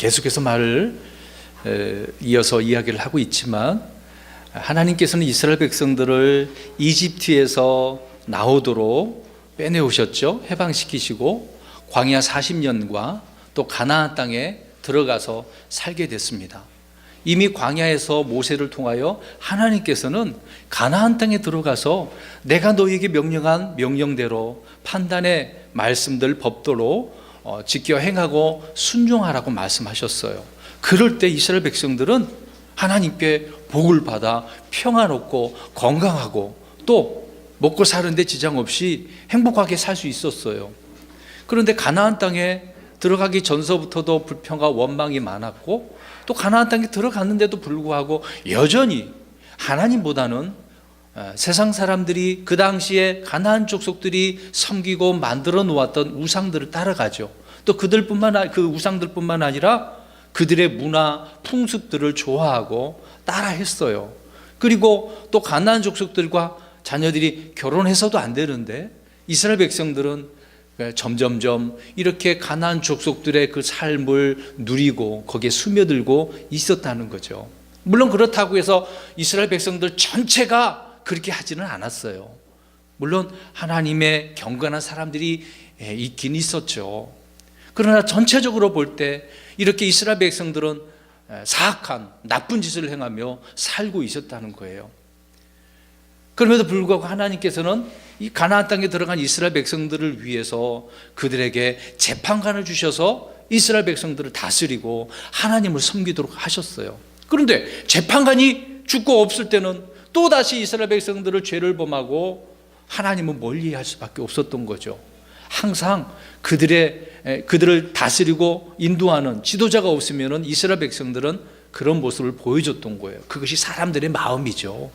계속해서 말을 에, 이어서 이야기를 하고 있지만 하나님께서는 이스라엘 백성들을 이집트에서 나오도록 빼내오셨죠. 해방시키시고 광야 40년과 또 가나안 땅에 들어가서 살게 됐습니다. 이미 광야에서 모세를 통하여 하나님께서는 가나안 땅에 들어가서 내가 너에게 명령한 명령대로 판단의 말씀들 법도로 어, 지켜 행하고 순종하라고 말씀하셨어요. 그럴 때 이스라엘 백성들은 하나님께 복을 받아 평안롭고 건강하고 또 먹고 사는데 지장 없이 행복하게 살 수 있었어요. 그런데 가나안 땅에 들어가기 전서부터도 불평과 원망이 많았고 또 가나안 땅에 들어갔는데도 불구하고 여전히 하나님보다는 어, 세상 사람들이 그 당시에 가나안 족속들이 섬기고 만들어 놓았던 우상들을 따라가죠. 또 그들뿐만 아니- 그 우상들뿐만 아니라 그들의 문화 풍습들을 좋아하고 따라했어요. 그리고 또 가나안 족속들과 자녀들이 결혼해서도 안 되는데 이스라엘 백성들은 점점점 이렇게 가나안 족속들의 그 삶을 누리고 거기에 스며들고 있었다는 거죠. 물론 그렇다고 해서 이스라엘 백성들 전체가 그렇게 하지는 않았어요. 물론 하나님의 경건한 사람들이 예, 있긴 있었죠. 그러나 전체적으로 볼 때 이렇게 이스라엘 백성들은 예, 사악한 나쁜 짓을 행하며 살고 있었다는 거예요. 그럼에도 불구하고 하나님께서는 이 가나안 땅에 들어간 이스라엘 백성들을 위해서 그들에게 재판관을 주셔서 이스라엘 백성들을 다스리고 하나님을 섬기도록 하셨어요. 그런데 재판관이 죽고 없을 때는 또 다시 이스라엘 백성들을 죄를 범하고 하나님은 멀리 할 수밖에 없었던 거죠. 항상 그들의 에, 그들을 다스리고 인도하는 지도자가 없으면은 이스라엘 백성들은 그런 모습을 보여줬던 거예요. 그것이 사람들의 마음이죠.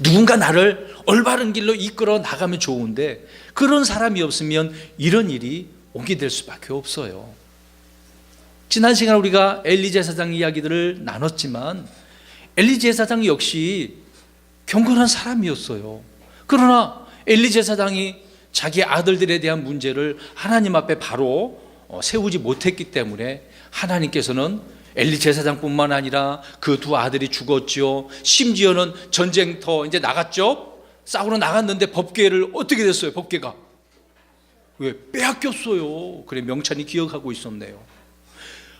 누군가 나를 올바른 길로 이끌어 나가면 좋은데 그런 사람이 없으면 이런 일이 오게 될 수밖에 없어요. 지난 시간 우리가 엘리 제 사장 이야기들을 나눴지만 엘리 제 사장 역시 경건한 사람이었어요. 그러나 엘리 제 사장이 자기 아들들에 대한 문제를 하나님 앞에 바로 어, 세우지 못했기 때문에 하나님께서는 엘리 제사장뿐만 아니라 그 두 아들이 죽었지요. 심지어는 전쟁터 이제 나갔죠. 싸우러 나갔는데 법궤를 어떻게 됐어요? 법궤가 왜 빼앗겼어요? 그래 명찬이 기억하고 있었네요.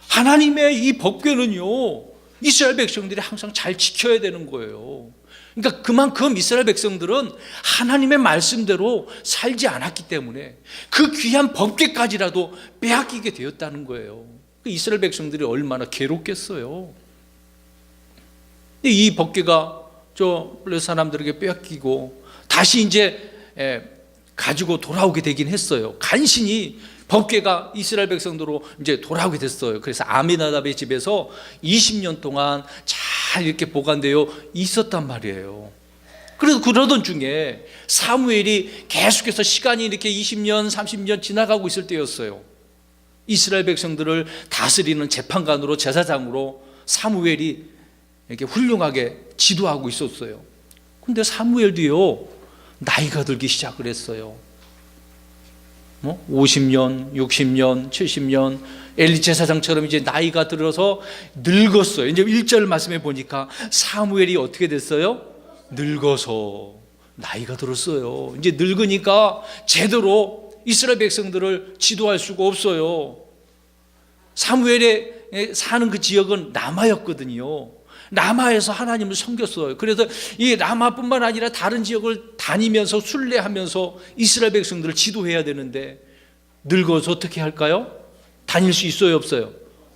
하나님의 이 법궤는요 이스라엘 백성들이 항상 잘 지켜야 되는 거예요. 그러니까 그만큼 이스라엘 백성들은 하나님의 말씀대로 살지 않았기 때문에 그 귀한 법궤까지라도 빼앗기게 되었다는 거예요. 그 이스라엘 백성들이 얼마나 괴롭겠어요. 이 법궤가 저 사람들에게 빼앗기고 다시 이제 에, 가지고 돌아오게 되긴 했어요. 간신히 법궤가 이스라엘 백성도로 이제 돌아오게 됐어요. 그래서 아미나답의 집에서 20년 동안 잘 이렇게 보관되어 있었단 말이에요. 그래서 그러던 중에 사무엘이 계속해서 시간이 이렇게 20년, 30년 지나가고 있을 때였어요. 이스라엘 백성들을 다스리는 재판관으로 제사장으로 사무엘이 이렇게 훌륭하게 지도하고 있었어요. 근데 사무엘도요, 나이가 들기 시작을 했어요. 뭐 50년, 60년, 70년 엘리 제 사장처럼 이제 나이가 들어서 늙었어요. 이제 1절 말씀에 보니까 사무엘이 어떻게 됐어요? 늙어서 나이가 들었어요. 이제 늙으니까 제대로 이스라엘 백성들을 지도할 수가 없어요. 사무엘에 사는 그 지역은 남아였거든요. 남아에서 하나님을 섬겼어요. 그래서 이 남아뿐만 아니라 다른 지역을 다니면서 순례하면서 이스라엘 백성들을 지도해야 되는데 늙어서 어떻게 할까요? 다닐 수 있어요, 없어요?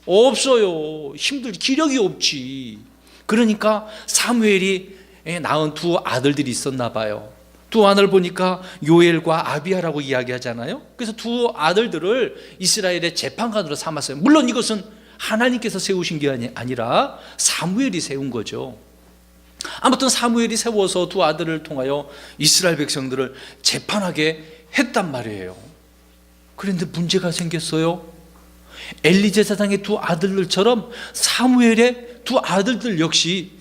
없어요. 힘들 기력이 없지. 그러니까 사무엘이 낳은 두 아들들이 있었나 봐요. 두 아들 보니까 요엘과 아비야라고 이야기하잖아요. 그래서 두 아들들을 이스라엘의 재판관으로 삼았어요. 물론 이것은 하나님께서 세우신 게 아니- 아니라 사무엘이 세운 거죠. 아무튼 사무엘이 세워서 두 아들을 통하여 이스라엘 백성들을 재판하게 했단 말이에요. 그런데 문제가 생겼어요. 엘리 제사장의 두 아들들처럼 사무엘의 두 아들들 역시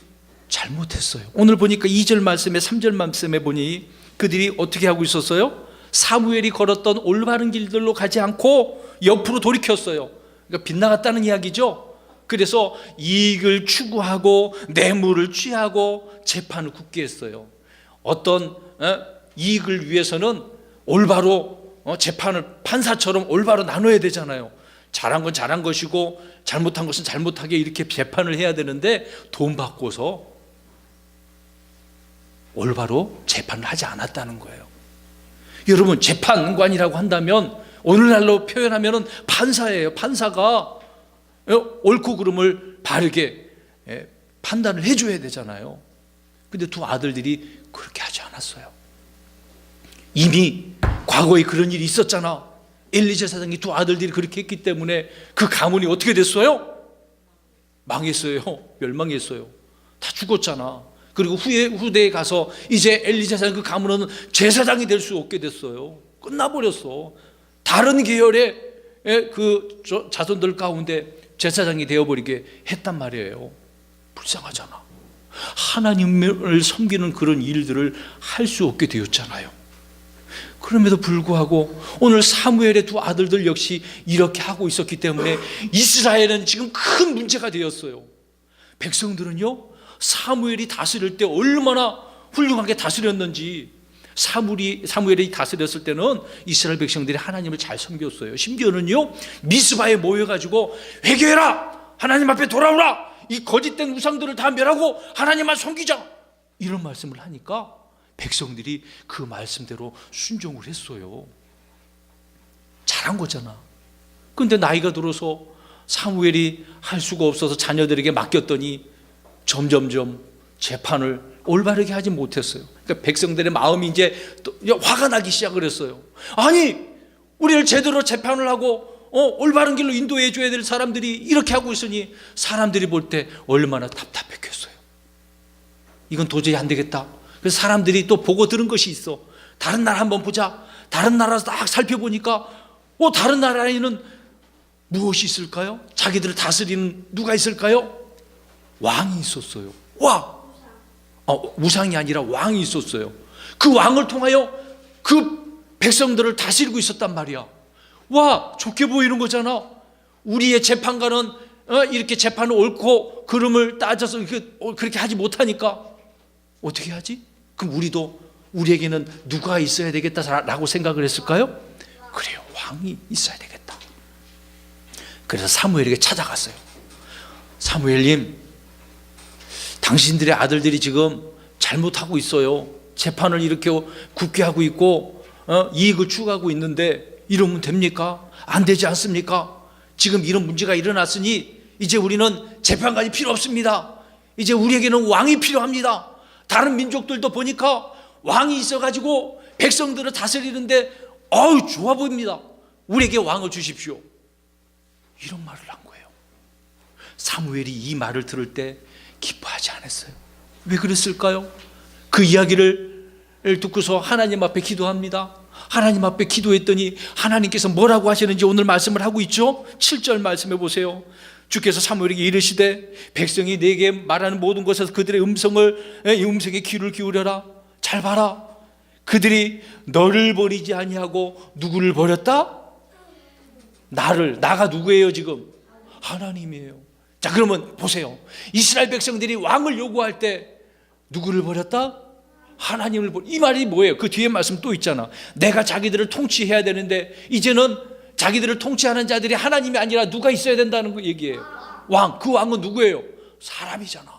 잘못했어요. 오늘 보니까 2절 말씀에 3절 말씀에 보니 그들이 어떻게 하고 있었어요? 사무엘이 걸었던 올바른 길들로 가지 않고 옆으로 돌이켰어요. 그러니까 빗나갔다는 이야기죠. 그래서 이익을 추구하고 뇌물을 취하고 재판을 굳게 했어요. 어떤 어, 이익을 위해서는 올바로 어, 재판을 판사처럼 올바로 나눠야 되잖아요. 잘한 건 잘한 것이고 잘못한 것은 잘못하게 이렇게 재판을 해야 되는데 돈 받고서 올바로 재판을 하지 않았다는 거예요. 여러분 재판관이라고 한다면 오늘날로 표현하면은 판사예요. 판사가 옳고 그름을 바르게 예, 판단을 해줘야 되잖아요. 근데 두 아들들이 그렇게 하지 않았어요. 이미 과거에 그런 일이 있었잖아. 엘리제 사장이 두 아들들이 그렇게 했기 때문에 그 가문이 어떻게 됐어요? 망했어요. 멸망했어요. 다 죽었잖아. 그리고 후에 후대에 가서 이제 엘리제 사장 그 가문은 제사장이 될 수 없게 됐어요. 끝나버렸어. 다른 계열의 예, 그 저- 자손들 가운데 제사장이 되어버리게 했단 말이에요. 불쌍하잖아. 하나님을 섬기는 그런 일들을 할 수 없게 되었잖아요. 그럼에도 불구하고 오늘 사무엘의 두 아들들 역시 이렇게 하고 있었기 때문에 이스라엘은 지금 큰 문제가 되었어요. 백성들은요, 사무엘이 다스릴 때 얼마나 훌륭하게 다스렸는지 사무엘이, 사무엘이 다스렸을 때는 이스라엘 백성들이 하나님을 잘 섬겼어요. 심지어는요, 미스바에 모여가지고 회개해라! 하나님 앞에 돌아오라! 이 거짓된 우상들을 다 멸하고 하나님만 섬기자! 이런 말씀을 하니까 백성들이 그 말씀대로 순종을 했어요. 잘한 거잖아. 근데 나이가 들어서 사무엘이 할 수가 없어서 자녀들에게 맡겼더니 점점점 재판을 올바르게 하지 못했어요. 그러니까 백성들의 마음이 이제 또 화가 나기 시작을 했어요. 아니, 우리를 제대로 재판을 하고 어, 올바른 길로 인도해 줘야 될 사람들이 이렇게 하고 있으니 사람들이 볼 때 얼마나 답답했겠어요. 이건 도저히 안 되겠다. 그래서 사람들이 또 보고 들은 것이 있어. 다른 나라 한번 보자. 다른 나라에서 딱 살펴보니까, 어, 다른 나라에는 무엇이 있을까요? 자기들을 다스리는 누가 있을까요? 왕이 있었어요. 와! 어, 우상이 아니라 왕이 있었어요. 그 왕을 통하여 그 백성들을 다스리고 있었단 말이야. 와, 좋게 보이는 거잖아. 우리의 재판관은 어, 이렇게 재판을 옳고 그름을 따져서 이렇게, 어, 그렇게 하지 못하니까 어떻게 하지? 그럼 우리도 우리에게는 누가 있어야 되겠다라고 생각을 했을까요? 그래요. 왕이 있어야 되겠다. 그래서 사무엘에게 찾아갔어요. 사무엘님, 당신들의 아들들이 지금 잘못하고 있어요. 재판을 이렇게 굳게 하고 있고 어, 이익을 추구하고 있는데 이러면 됩니까? 안 되지 않습니까? 지금 이런 문제가 일어났으니 이제 우리는 재판관이 필요 없습니다. 이제 우리에게는 왕이 필요합니다. 다른 민족들도 보니까 왕이 있어가지고 백성들을 다스리는데 어우 좋아 보입니다. 우리에게 왕을 주십시오. 이런 말을 한 거예요. 사무엘이 이 말을 들을 때 기뻐하지 않았어요. 왜 그랬을까요? 그 이야기를 듣고서 하나님 앞에 기도합니다. 하나님 앞에 기도했더니 하나님께서 뭐라고 하시는지 오늘 말씀을 하고 있죠? 7절 말씀해 보세요. 주께서 사무엘에게 이르시되 백성이 내게 말하는 모든 것에서 그들의 음성을 이 음성에 귀를 기울여라. 잘 봐라. 그들이 너를 버리지 아니하고 누구를 버렸다? 나를 나가 누구예요 지금? 하나님이에요. 자 그러면 보세요. 이스라엘 백성들이 왕을 요구할 때 누구를 버렸다? 하나님을 버. 이 말이 뭐예요? 그 뒤에 말씀 또 있잖아. 내가 자기들을 통치해야 되는데 이제는 자기들을 통치하는 자들이 하나님이 아니라 누가 있어야 된다는 거 얘기예요. 왕. 그 왕은 누구예요? 사람이잖아.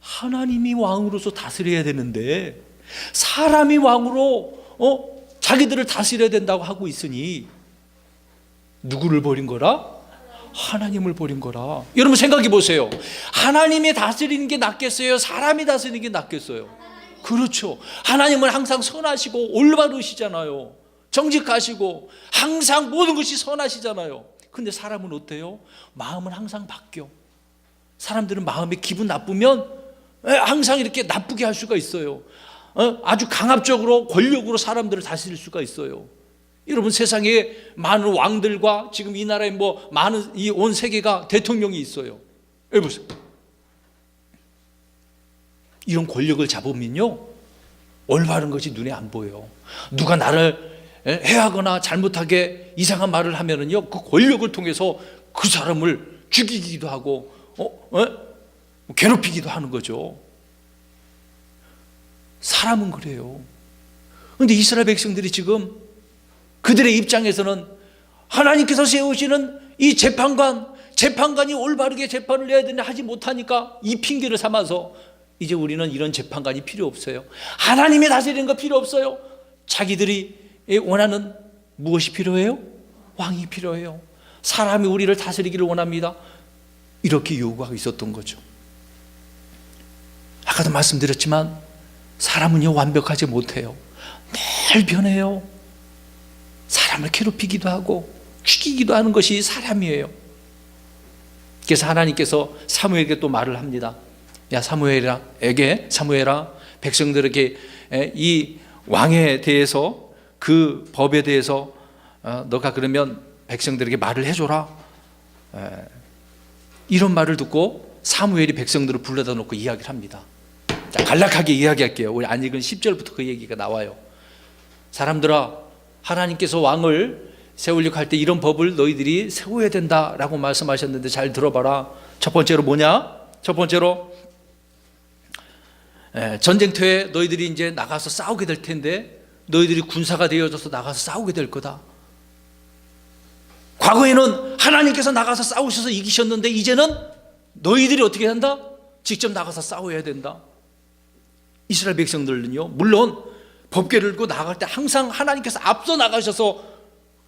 하나님이 왕으로서 다스려야 되는데 사람이 왕으로 어? 자기들을 다스려야 된다고 하고 있으니 누구를 버린 거라? 하나님을 버린 거라. 여러분 생각해 보세요. 하나님이 다스리는 게 낫겠어요? 사람이 다스리는 게 낫겠어요? 그렇죠. 하나님은 항상 선하시고 올바르시잖아요. 정직하시고 항상 모든 것이 선하시잖아요. 근데 사람은 어때요? 마음은 항상 바뀌어. 사람들은 마음에 기분 나쁘면 에, 항상 이렇게 나쁘게 할 수가 있어요. 어? 아주 강압적으로 권력으로 사람들을 다스릴 수가 있어요. 여러분 세상에 많은 왕들과 지금 이 나라에 뭐 많은 이 온 세계가 대통령이 있어요. 여기 보세요. 이런 권력을 잡으면요 올바른 것이 눈에 안 보여. 누가 나를 예, 해하거나 잘못하게 이상한 말을 하면은요 그 권력을 통해서 그 사람을 죽이기도 하고 어, 어? 괴롭히기도 하는 거죠. 사람은 그래요. 근데 이스라엘 백성들이 지금 그들의 입장에서는 하나님께서 세우시는 이 재판관, 재판관이 올바르게 재판을 해야 되는데 하지 못하니까 이 핑계를 삼아서 이제 우리는 이런 재판관이 필요 없어요. 하나님의 다스리는 거 필요 없어요. 자기들이 원하는 무엇이 필요해요? 왕이 필요해요. 사람이 우리를 다스리기를 원합니다. 이렇게 요구하고 있었던 거죠. 아까도 말씀드렸지만 사람은요 완벽하지 못해요. 늘 변해요. 사람을 괴롭히기도 하고 죽이기도 하는 것이 사람이에요. 그래서 하나님께서 사무엘에게 또 말을 합니다. 야 사무엘에게 사무엘아 백성들에게 에, 이 왕에 대해서 그 법에 대해서 어, 너가 그러면 백성들에게 말을 해줘라. 에, 이런 말을 듣고 사무엘이 백성들을 불러다 놓고 이야기를 합니다. 자, 간략하게 이야기할게요. 우리 안 읽은 10절부터 그 얘기가 나와요. 사람들아, 하나님께서 왕을 세우려고 할 때 이런 법을 너희들이 세워야 된다라고 말씀하셨는데 잘 들어봐라. 첫 번째로 뭐냐? 첫 번째로 에, 전쟁터에 너희들이 이제 나가서 싸우게 될 텐데 너희들이 군사가 되어져서 나가서 싸우게 될 거다. 과거에는 하나님께서 나가서 싸우셔서 이기셨는데 이제는 너희들이 어떻게 한다? 직접 나가서 싸워야 된다. 이스라엘 백성들은요, 물론 법궤를 들고 나갈 때 항상 하나님께서 앞서 나가셔서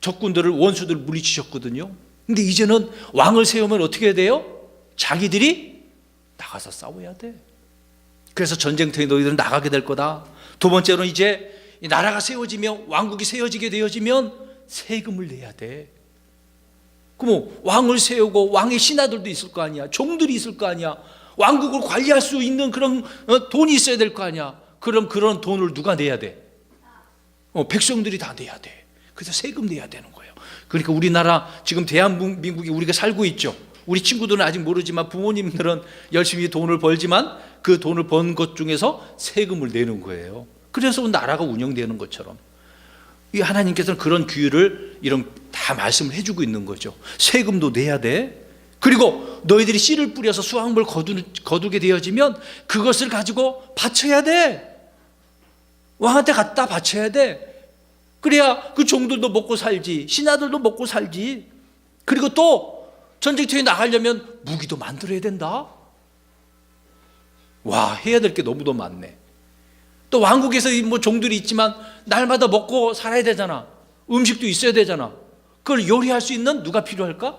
적군들을 원수들을 물리치셨거든요. 근데 이제는 왕을 세우면 어떻게 해야 돼요? 자기들이 나가서 싸워야 돼. 그래서 전쟁터에 너희들은 나가게 될 거다. 두 번째로는 이제 이 나라가 세워지면 왕국이 세워지게 되어지면 세금을 내야 돼. 그럼 왕을 세우고 왕의 신하들도 있을 거 아니야. 종들이 있을 거 아니야. 왕국을 관리할 수 있는 그런 어, 돈이 있어야 될 거 아니야. 그럼 그런 돈을 누가 내야 돼? 어, 백성들이 다 내야 돼. 그래서 세금 내야 되는 거예요. 그러니까 우리나라 지금 대한민국에 우리가 살고 있죠. 우리 친구들은 아직 모르지만 부모님들은 열심히 돈을 벌지만 그 돈을 번 것 중에서 세금을 내는 거예요. 그래서 나라가 운영되는 것처럼. 이 하나님께서는 그런 규율을 이런 다 말씀을 해주고 있는 거죠. 세금도 내야 돼. 그리고 너희들이 씨를 뿌려서 수확물 거두, 거두게 되어지면 그것을 가지고 바쳐야 돼. 왕한테 갖다 바쳐야 돼. 그래야 그 종들도 먹고 살지, 신하들도 먹고 살지. 그리고 또 전쟁터에 나가려면 무기도 만들어야 된다. 와, 해야 될 게 너무도 많네. 또 왕국에서 뭐 종들이 있지만 날마다 먹고 살아야 되잖아. 음식도 있어야 되잖아. 그걸 요리할 수 있는 누가 필요할까?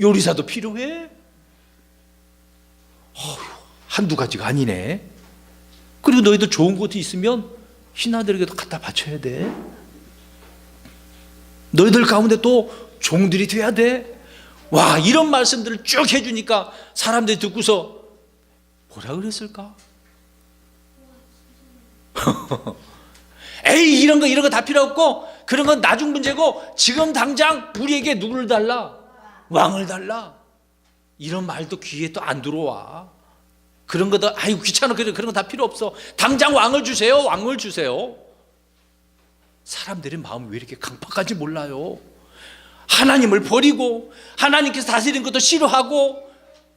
요리사도 필요해. 어휴, 한두 가지가 아니네. 그리고 너희도 좋은 것도 있으면 신하들에게도 갖다 바쳐야 돼. 너희들 가운데 또 종들이 돼야 돼. 와, 이런 말씀들을 쭉 해주니까 사람들이 듣고서 뭐라 그랬을까? 에이, 이런 거, 이런 거 다 필요 없고, 그런 건 나중 문제고, 지금 당장 우리에게 누구를 달라? 왕을 달라. 이런 말도 귀에 또 안 들어와. 그런 거도, 아이고, 귀찮아. 그런 거 다 필요 없어. 당장 왕을 주세요. 왕을 주세요. 사람들의 마음이 왜 이렇게 강팍한지 몰라요. 하나님을 버리고, 하나님께서 다스리는 것도 싫어하고,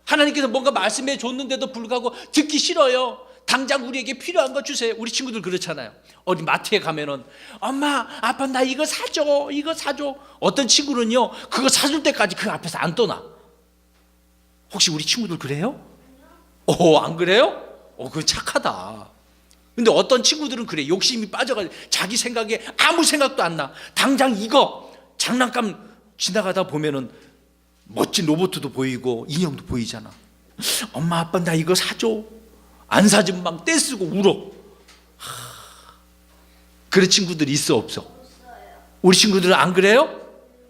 하나님께서 뭔가 말씀해 줬는데도 불구하고 듣기 싫어요. 당장 우리에게 필요한 거 주세요. 우리 친구들 그렇잖아요. 어디 마트에 가면은 엄마, 아빠 나 이거 사줘, 이거 사줘. 어떤 친구는요, 그거 사줄 때까지 그 앞에서 안 떠나. 혹시 우리 친구들 그래요? 오, 안 그래요? 오, 그거 착하다. 근데 어떤 친구들은 그래. 욕심이 빠져가지고 자기 생각에 아무 생각도 안 나. 당장 이거 장난감 지나가다 보면은 멋진 로봇도 보이고 인형도 보이잖아. 엄마 아빠 나 이거 사줘. 안 사주면 막 떼쓰고 울어. 하, 그런 친구들이 있어 없어? 우리 친구들은 안 그래요?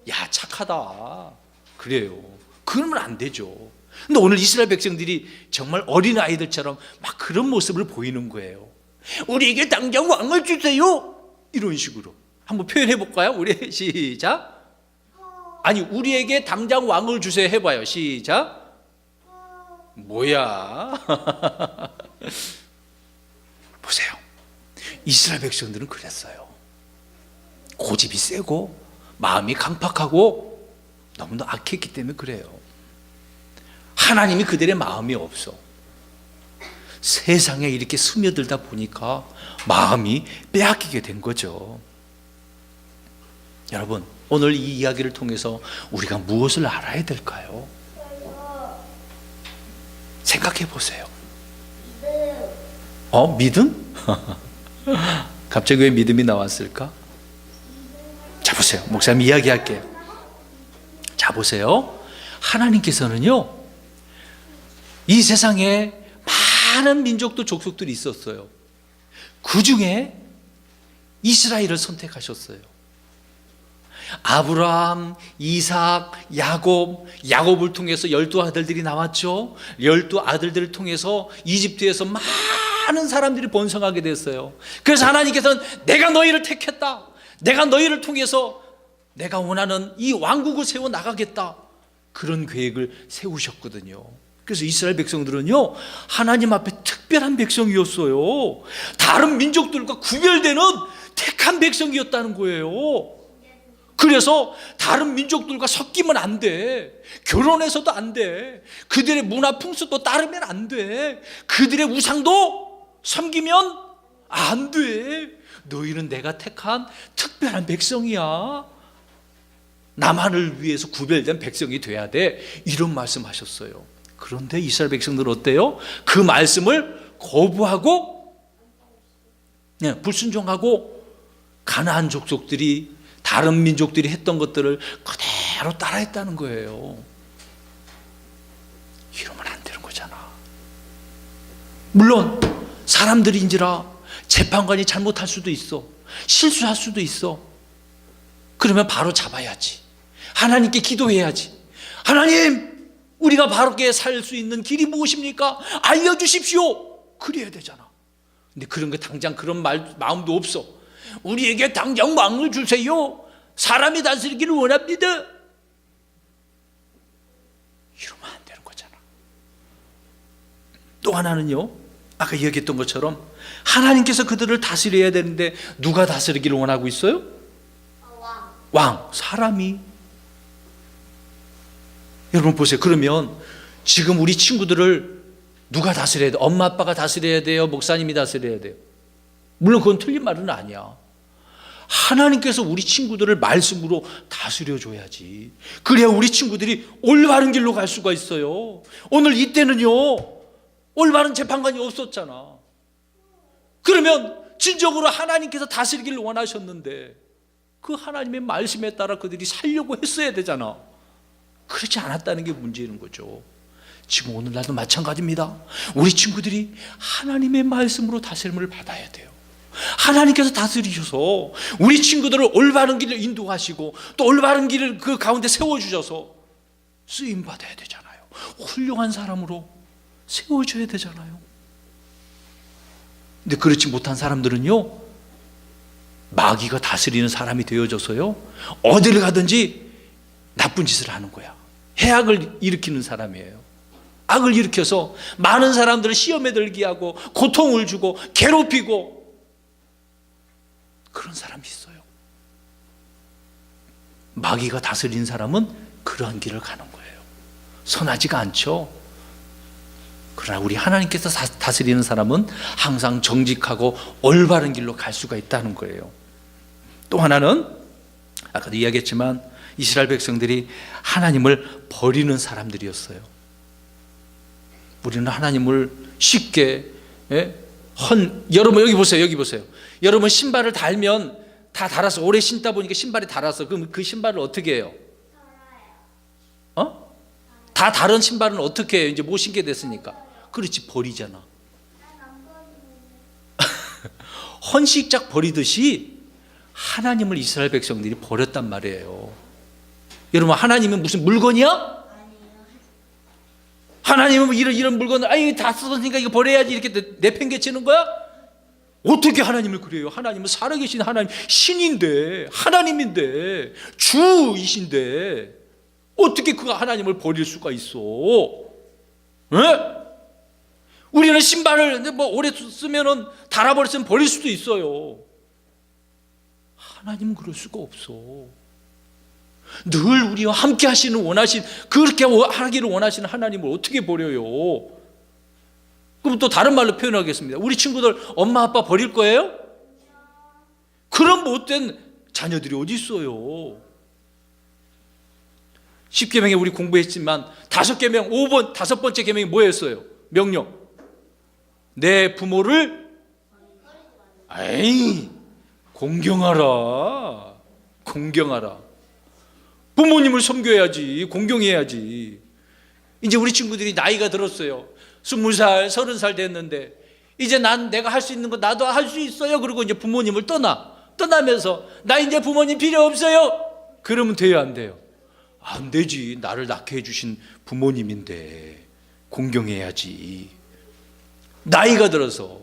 야 착하다. 그래요. 그러면 안 되죠. 근데 오늘 이스라엘 백성들이 정말 어린 아이들처럼 막 그런 모습을 보이는 거예요. 우리에게 당장 왕을 주세요. 이런 식으로 한번 표현해 볼까요? 우리 시작. 아니 우리에게 당장 왕을 주세요 해봐요. 시작. 뭐야? 보세요. 이스라엘 백성들은 그랬어요. 고집이 세고 마음이 강팍하고 너무나 악했기 때문에 그래요. 하나님이 그들의 마음이 없어. 세상에 이렇게 스며들다 보니까 마음이 빼앗기게 된 거죠. 여러분, 오늘 이 이야기를 통해서 우리가 무엇을 알아야 될까요? 생각해 보세요. 어, 믿음? 갑자기 왜 믿음이 나왔을까? 자, 보세요. 목사님 이야기할게요. 자, 보세요. 하나님께서는요, 이 세상에 많은 민족도 족속들이 있었어요. 그 중에 이스라엘을 선택하셨어요. 아브라함, 이삭, 야곱, 야곱을 통해서 열두 아들들이 나왔죠. 열두 아들들을 통해서 이집트에서 많은 사람들이 번성하게 됐어요. 그래서 하나님께서는 내가 너희를 택했다. 내가 너희를 통해서 내가 원하는 이 왕국을 세워 나가겠다. 그런 계획을 세우셨거든요. 그래서 이스라엘 백성들은요, 하나님 앞에 특별한 백성이었어요. 다른 민족들과 구별되는 택한 백성이었다는 거예요. 그래서 다른 민족들과 섞이면 안 돼. 결혼해서도 안 돼. 그들의 문화 풍습도 따르면 안 돼. 그들의 우상도 섬기면 안 돼. 너희는 내가 택한 특별한 백성이야. 나만을 위해서 구별된 백성이 돼야 돼. 이런 말씀하셨어요. 그런데 이스라엘 백성들은 어때요? 그 말씀을 거부하고 네, 불순종하고 가나안 족속들이 다른 민족들이 했던 것들을 그대로 따라했다는 거예요. 이러면 안 되는 거잖아. 물론 사람들인지라 재판관이 잘못할 수도 있어. 실수할 수도 있어. 그러면 바로 잡아야지. 하나님께 기도해야지. 하나님, 우리가 바르게 살 수 있는 길이 무엇입니까? 알려주십시오. 그래야 되잖아. 근데 그런 게 당장 그런 말, 마음도 없어. 우리에게 당장 왕을 주세요. 사람이 다스리기를 원합니다. 이러면 안 되는 거잖아. 또 하나는요, 아까 얘기했던 것처럼 하나님께서 그들을 다스려야 되는데 누가 다스리기를 원하고 있어요? 왕, 사람이. 여러분 보세요. 그러면 지금 우리 친구들을 누가 다스려야 돼? 엄마 아빠가 다스려야 돼요? 목사님이 다스려야 돼요? 물론 그건 틀린 말은 아니야. 하나님께서 우리 친구들을 말씀으로 다스려 줘야지. 그래야 우리 친구들이 올바른 길로 갈 수가 있어요. 오늘 이때는요, 올바른 재판관이 없었잖아. 그러면 진정으로 하나님께서 다스리기를 원하셨는데 그 하나님의 말씀에 따라 그들이 살려고 했어야 되잖아. 그렇지 않았다는 게 문제인 거죠. 지금 오늘날도 마찬가지입니다. 우리 친구들이 하나님의 말씀으로 다스림을 받아야 돼요. 하나님께서 다스리셔서 우리 친구들을 올바른 길을 인도하시고 또 올바른 길을 그 가운데 세워주셔서 쓰임 받아야 되잖아요. 훌륭한 사람으로 세워줘야 되잖아요. 근데 그렇지 못한 사람들은요, 마귀가 다스리는 사람이 되어져서요, 어디를 가든지 나쁜 짓을 하는 거야. 해악을 일으키는 사람이에요. 악을 일으켜서 많은 사람들을 시험에 들게 하고 고통을 주고 괴롭히고 그런 사람이 있어요. 마귀가 다스린 사람은 그러한 길을 가는 거예요. 선하지가 않죠. 그러나 우리 하나님께서 다- 다스리는 사람은 항상 정직하고 올바른 길로 갈 수가 있다는 거예요. 또 하나는 아까도 이야기했지만 이스라엘 백성들이 하나님을 버리는 사람들이었어요. 우리는 하나님을 쉽게 예? 헌 여러분 여기 보세요. 여기 보세요. 여러분 신발을 달면 다 달아서 오래 신다 보니까 신발이 달아서 그럼 그 신발을 어떻게 해요? 어? 다 다른 신발은 어떻게 해요? 이제 못 신게 됐으니까. 그렇지 버리잖아. 헌식작 버리듯이 하나님을 이스라엘 백성들이 버렸단 말이에요. 여러분 하나님은 무슨 물건이야? 하나님은 뭐 이런 이런 물건을 아니 다 썼으니까 이거 버려야지 이렇게 내- 내팽개치는 거야? 어떻게 하나님을 그래요? 하나님은 살아계신 하나님 신인데 하나님인데 주이신데 어떻게 그 하나님을 버릴 수가 있어? 예? 우리는 신발을 뭐 오래 쓰면은 달아버렸으면 버릴 수도 있어요. 하나님은 그럴 수가 없어. 늘 우리와 함께 하시는 원하신 그렇게 하기를 원하시는 하나님을 어떻게 버려요? 그럼 또 다른 말로 표현하겠습니다. 우리 친구들 엄마 아빠 버릴 거예요? 그런 못된 자녀들이 어디 있어요? 10계명에 우리 공부했지만 다섯 계명 5번 다섯 번째 계명이 뭐였어요? 명령. 내 부모를 에이 공경하라. 공경하라. 부모님을 섬겨야지. 공경해야지. 이제 우리 친구들이 나이가 들었어요. 스무 살, 서른 살 됐는데 이제 난 내가 할 수 있는 거 나도 할 수 있어요. 그리고 이제 부모님을 떠나. 떠나면서 나 이제 부모님 필요 없어요. 그러면 돼요, 안 돼요? 안 되지. 나를 낳게 해주신 부모님인데 공경해야지. 나이가 들어서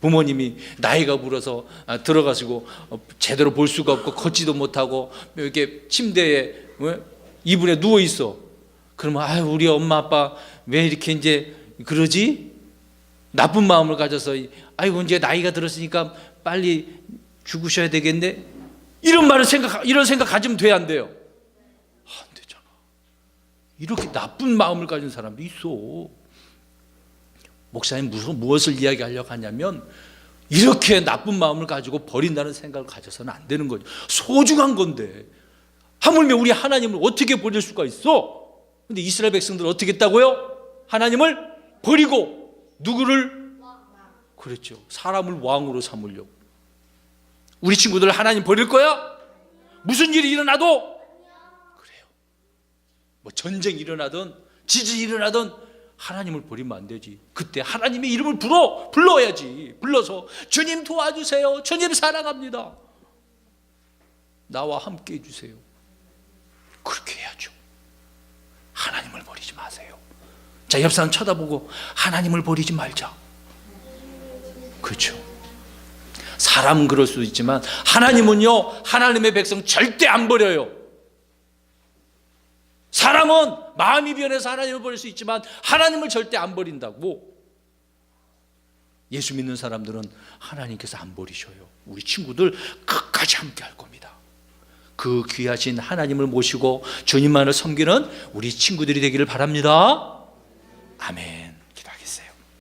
부모님이 나이가 물어서 아, 들어가시고 어, 제대로 볼 수가 없고 걷지도 못하고 이렇게 침대에 왜? 이불에 누워 있어. 그러면 아 우리 엄마 아빠 왜 이렇게 이제 그러지? 나쁜 마음을 가져서 아이고 이제 나이가 들었으니까 빨리 죽으셔야 되겠네. 이런 말을 생각 이런 생각 가지면 돼 안 돼요? 안 되잖아. 이렇게 나쁜 마음을 가진 사람도 있어. 목사님 무슨 무엇을 이야기하려고 하냐면 이렇게 나쁜 마음을 가지고 버린다는 생각을 가져서는 안 되는 거죠. 소중한 건데 하물며 우리 하나님을 어떻게 버릴 수가 있어? 근데 이스라엘 백성들은 어떻게 했다고요? 하나님을 버리고 누구를 그랬죠. 사람을 왕으로 삼으려고. 우리 친구들 하나님 버릴 거야? 무슨 일이 일어나도 그래요. 뭐 전쟁 일어나든 지진 일어나든 하나님을 버리면 안 되지. 그때 하나님의 이름을 불러 불러야지. 불러서 주님 도와주세요. 주님 사랑합니다. 나와 함께 해주세요. 그렇게 해야죠. 하나님을 버리지 마세요. 자, 옆 사람 쳐다보고 하나님을 버리지 말자. 그렇죠. 사람은 그럴 수 있지만 하나님은요, 하나님의 백성 절대 안 버려요. 사람은 마음이 변해서 하나님을 버릴 수 있지만 하나님을 절대 안 버린다고. 예수 믿는 사람들은 하나님께서 안 버리셔요. 우리 친구들 끝까지 함께 할 겁니다. 그 귀하신 하나님을 모시고 주님만을 섬기는 우리 친구들이 되기를 바랍니다. 아멘.